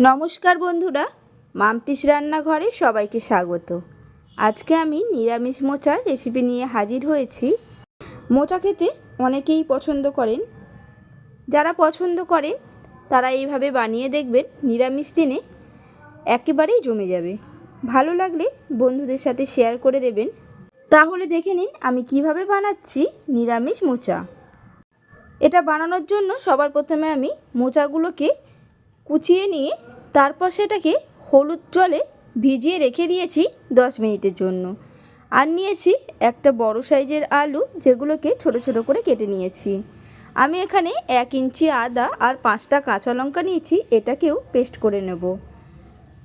নমস্কার বন্ধুরা, মামপিস রান্নাঘরে সবাইকে স্বাগত। আজকে আমি নিরামিষ মোচার রেসিপি নিয়ে হাজির হয়েছি। মোচা খেতে অনেকেই পছন্দ করেন। যারা পছন্দ করেন, তারা এইভাবে বানিয়ে দেখবেন, নিরামিষ দিনে একেবারেই জমে যাবে। ভালো লাগলে বন্ধুদের সাথে শেয়ার করে দেবেন। তাহলে দেখে নিন আমি কীভাবে বানাচ্ছি নিরামিষ মোচা। এটা বানানোর জন্য সবার প্রথমে আমি মোচাগুলোকে কুচিয়ে নিয়ে তারপর সেটাকে হলুদ জলে ভিজিয়ে রেখে দিয়েছি দশ মিনিটের জন্য। আর নিয়েছি একটা বড় সাইজের আলু যেগুলোকে ছোট ছোট করে কেটে নিয়েছি। আমি এখানে এক ইঞ্চি আদা আর পাঁচটা কাঁচা লঙ্কা নিয়েছি, এটাকেও পেস্ট করে নেব।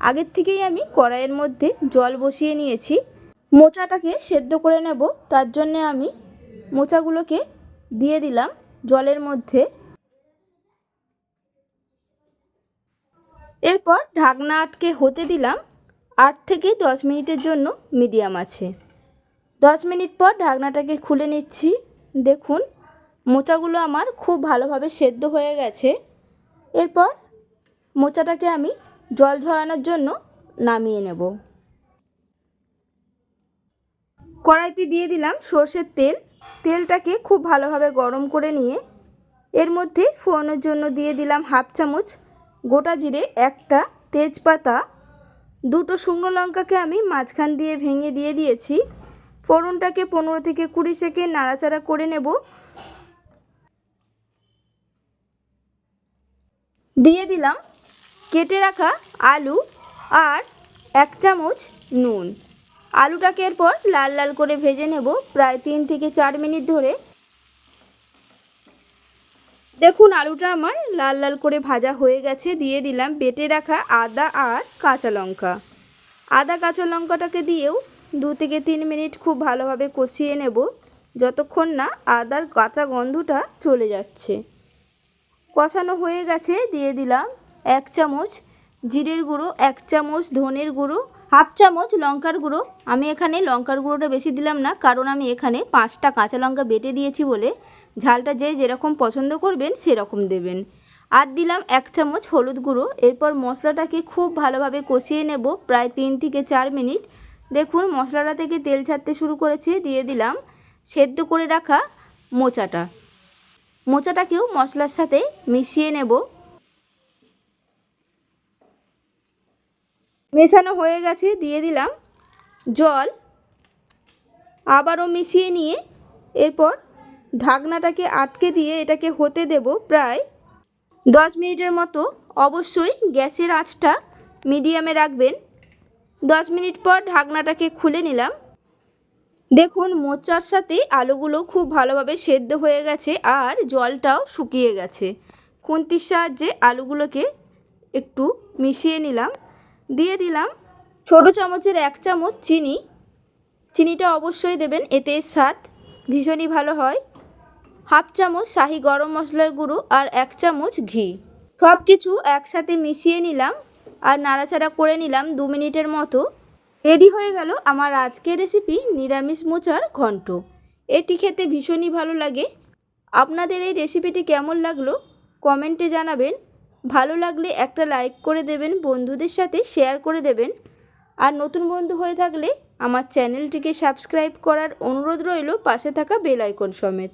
আগের থেকেই আমি কড়াইয়ের মধ্যে জল বসিয়ে নিয়েছি। মোচাটাকে সেদ্ধ করে নেব, তার জন্যে আমি মোচাগুলোকে দিয়ে দিলাম জলের মধ্যে। এরপর ঢাকনা আটকে হতে দিলাম আট থেকে দশ মিনিটের জন্য মিডিয়াম আছে। দশ মিনিট পর ঢাকনাটাকে খুলে নিচ্ছি। দেখুন, মোচাগুলো আমার খুব ভালোভাবে সেদ্ধ হয়ে গেছে। এরপর মোচাটাকে আমি জল ঝরানোর জন্য নামিয়ে নেব। কড়াইতে দিয়ে দিলাম সর্ষের তেল। তেলটাকে খুব ভালোভাবে গরম করে নিয়ে এর মধ্যে ফোড়নের জন্য দিয়ে দিলাম হাফ চামচ গোটা জিরে একটা তেজপাতা, দুটো শুকনো লঙ্কাকে আমি মাঝখান দিয়ে ভেঙে দিয়ে দিয়েছি। ফোড়নটাকে পনেরো থেকে কুড়ি সেকেন্ড নাড়াচাড়া করে নেব। দিয়ে দিলাম কেটে রাখা আলু আর এক চামচ নুন। আলুটাকে এরপর লাল লাল করে ভেজে নেব। প্রায় তিন থেকে চার মিনিট ধরে দেখুন, আলুটা আমার লাল লাল করে ভাজা হয়ে গেছে। দিয়ে দিলাম বেটে রাখা আদা আর কাঁচা লঙ্কা। আদা, কাঁচা লঙ্কাটাকে দিয়েও দু থেকে তিন মিনিট খুব ভালোভাবে কষিয়ে নেব, যতক্ষণ না আদার কাঁচা গন্ধটা চলে যাচ্ছে। কষানো হয়ে গেছে, দিয়ে দিলাম এক চামচ জিরের গুঁড়ো, এক চামচ ধনের গুঁড়ো, হাফ চামচ লঙ্কার গুঁড়ো। আমি এখানে লঙ্কার গুঁড়োটা বেশি দিলাম না, কারণ আমি এখানে পাঁচটা কাঁচা লঙ্কা বেটে দিয়েছি বলে ঝালটা যে যেরকম পছন্দ করবেন সেরকম দেবেন। আর দিলাম এক চামচ হলুদ গুঁড়ো। এরপর মশলাটাকে খুব ভালোভাবে কষিয়ে নেব প্রায় তিন থেকে চার মিনিট। দেখুন, মশলাটা থেকে তেল ছাড়তে শুরু করেছে, দিয়ে দিলাম সেদ্ধ করে রাখা মোচাটা। মোচাটাকেও মশলার সাথে মিশিয়ে নেব। মেশানো হয়ে গেছে, দিয়ে দিলাম জল। আবারও মিশিয়ে নিয়ে এরপর ঢাকনাটাকে আটকে দিয়ে এটাকে হতে দেব প্রায় দশ মিনিটের মতো। অবশ্যই গ্যাসের আঁচটা মিডিয়ামে রাখবেন। দশ মিনিট পর ঢাকনাটাকে খুলে নিলাম। দেখুন, মোচার সাথে আলুগুলো খুব ভালোভাবে সেদ্ধ হয়ে গেছে আর জলটাও শুকিয়ে গেছে। খুন্তির সাহায্যে আলুগুলোকে একটু মিশিয়ে নিলাম। দিয়ে দিলাম ছোটো চামচের এক চামচ চিনি। চিনিটা অবশ্যই দেবেন, এতে স্বাদ ভীষণই ভালো হয়। হাফ চামচ শাহি গরম মশলার গুঁড়ো আর এক চামচ ঘি। সব কিছু একসাথে মিশিয়ে নিলাম আর নাড়াচাড়া করে নিলাম দু মিনিটের মতো। রেডি হয়ে গেল আমার আজকের রেসিপি নিরামিষ মোচার ঘন্ট। এটি খেতে ভীষণই ভালো লাগে। আপনাদের এই রেসিপিটি কেমন লাগল কমেন্টে জানাবেন। ভালো লাগলে একটা লাইক করে দেবেন, বন্ধুদের সাথে শেয়ার করে দেবেন। আর নতুন বন্ধু হয়ে থাকলে আমার চ্যানেলটিকে সাবস্ক্রাইব করার অনুরোধ রইল পাশে থাকা বেল আইকন সমেত।